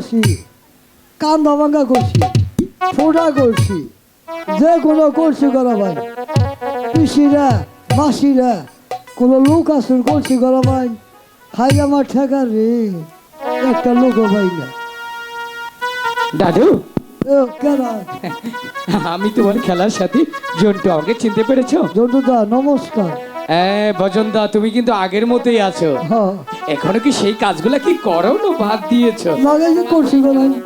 করছি কান্দা ভাঙ্গা করছি ফোটা করছি যে কোনো করছি করা ভাই পিসিরা মাসিরা কোনো লোক আসুন করছি করা ভাই খাই আমার ঠেকা রে একটা লোক ভাই না। দাদু? আমি তোমার খেলার সাথে জন্টু আমাকে চিনতে পেরেছ? জন্টুদা নমস্কার। হ্যাঁ ভজনদা তুমি কিন্তু আগের মতোই আছো। হ্যাঁ। এখনও কি সেই কাজগুলা কি করো না বাদ দিয়েছ? লাগাই যে করছি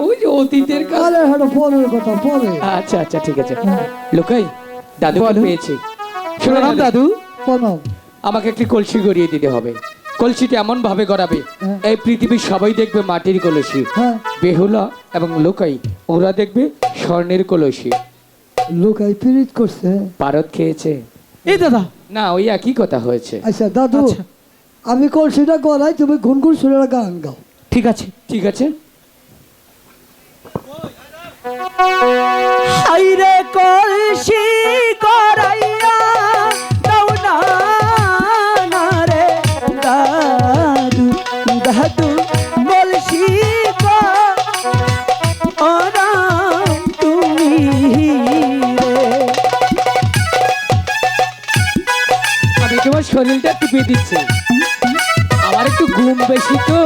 ওই যে অতীতের কাজ। আরে হ্যাঁ পরের কথা পরে। আচ্ছা আচ্ছা ঠিক আছে। লোকাই দাদু পেয়েছি। শোনো দাদু প্রণাম আমাকে একটি কলসি গড়িয়ে দিতে হবে। কলসিটা এমন ভাবে গড়াবে হ্যাঁ। এই পৃথিবীর সবাই দেখবে মাটির কলসি। হ্যাঁ। বেহুলা এবং লোকাই ওরা দেখবে স্বর্ণের কলসি। লোকাই পিরিত করছে। পারদ খেয়েছে। এই দাদা না ওই একই কথা হয়েছে? আচ্ছা দাদু আচ্ছা। আমি কলসিটা গলাই তুমি গুনগুন সুরে গান গাও। ঠিক আছে। ঠিক আছে। হাইরে কলসি করাইয়া দাও না না রে দাদু দাদু কলসি শরীরটা টিপে দিচ্ছে আমার একটু ঘুম বেশি তো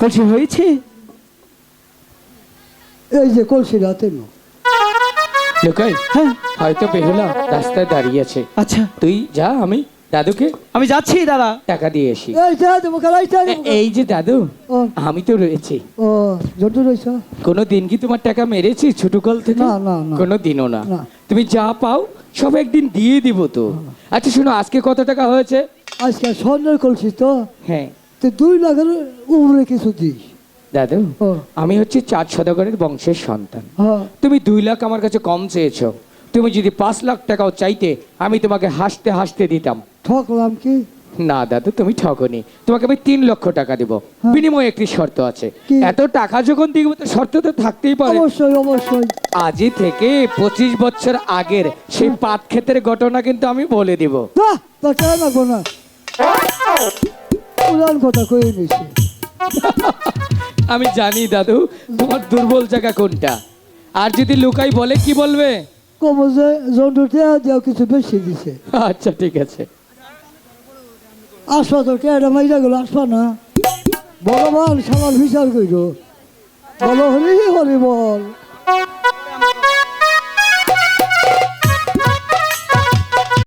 কলসি হয়েছে? এই যে কলসির হাতে নো। লোকাই হ্যাঁ। হয়তো বেহুলা রাস্তায় দাঁড়িয়ে আছে আচ্ছা। তুই যা আমি দাদুকে আমি যাচ্ছি দাদা। টাকা দিয়ে আসি। এই যে দেবো খেলাই এ- এই যে দাদু আমি তো রয়েছি। ও জন্টু রয়েছ? কোনো দিন কি তোমার টাকা মেরেছি ছোট কল থেকে? না, না, না। কোনো দিনও না। না। তুমি যা পাও সব একদিন দিয়ে দিব তো। আচ্ছা শোনো আজকে কত টাকা হয়েছে? আজকে স্বর্ণের কলসি তো। হ্যাঁ। তো দুই লাখের উপরে কিছু দিস। দাদু আমি হচ্ছে চার সদাগরের বংশের সন্তান। তুমি দুই লাখ আমার কাছে কম চেয়েছো। তুমি যদি পাঁচ লাখ টাকাও চাইতে আমি তোমাকে হাসতে হাসতে দিতাম। ঠকলাম কি? না দাদু তুমি ঠকনি। তোমাকে আমি তিন লক্ষ টাকা দিব। হ্যাঁ। বিনিময়ে একটি শর্ত আছে। এত টাকা যখন দিব তো শর্ত তো থাকতেই পারে। অবশ্যই অবশ্যই। আজই থেকে পঁচিশ বছর আগের সেই পাট ক্ষেতের ঘটনা কিন্তু আমি বলে দিব। লাগবো না? পুরান কথা কয়ে নিছি। আমি জানি দাদু তোমার দুর্বল জায়গা কোনটা? আর যদি লুকাই বলে কি বলবে? কব যে জন্টু টেয়া দেওয়া কিছু বেশি দিছে। আচ্ছা ঠিক আছে। আসবা তো টেয়াটা মাইরা গেল আসবা না। ভগবান সবার বিচার কইর। বলো হরি হরি বল।